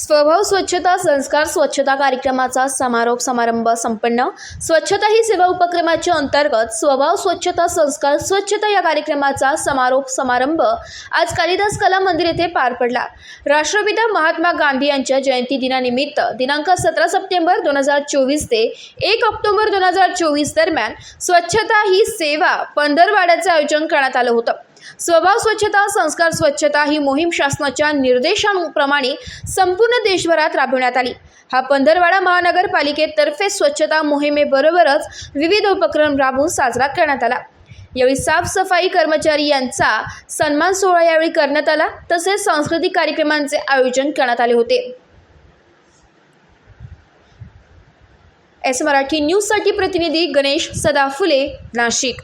स्वभाव स्वच्छता संस्कार स्वच्छता कार्यक्रमाचा समारोप समारंभ संपन्न. स्वच्छता ही सेवा उपक्रमाच्या अंतर्गत स्वभाव स्वच्छता संस्कार स्वच्छता या कार्यक्रमाचा समारोप समारंभ आज कालिदास कला मंदिर येथे पार पडला. राष्ट्रपिता महात्मा गांधी यांच्या जयंती दिनानिमित्त दिनांक सतरा सप्टेंबर दोन हजार चोवीस ते एक ऑक्टोबर दोन हजार चोवीस दरम्यान स्वच्छता ही सेवा पंधरवाड्याचे आयोजन करण्यात आलं होतं. स्वभाव स्वच्छता संस्कार स्वच्छता ही मोहीम शासनाच्या निर्देशांप्रमाणे संपूर्ण देशभरात राबविण्यात आली. हा पंधरवाडा महानगरपालिकेतर्फे स्वच्छता मोहिमेबरोबरच विविध उपक्रम राबवून साजरा करण्यात आला. यावेळी साफसफाई कर्मचारी यांचा सन्मान सोहळा यावेळी करण्यात आला. तसेच सांस्कृतिक कार्यक्रमांचे आयोजन करण्यात आले होते. एस मराठी न्यूजसाठी प्रतिनिधी गणेश सदाफुले नाशिक.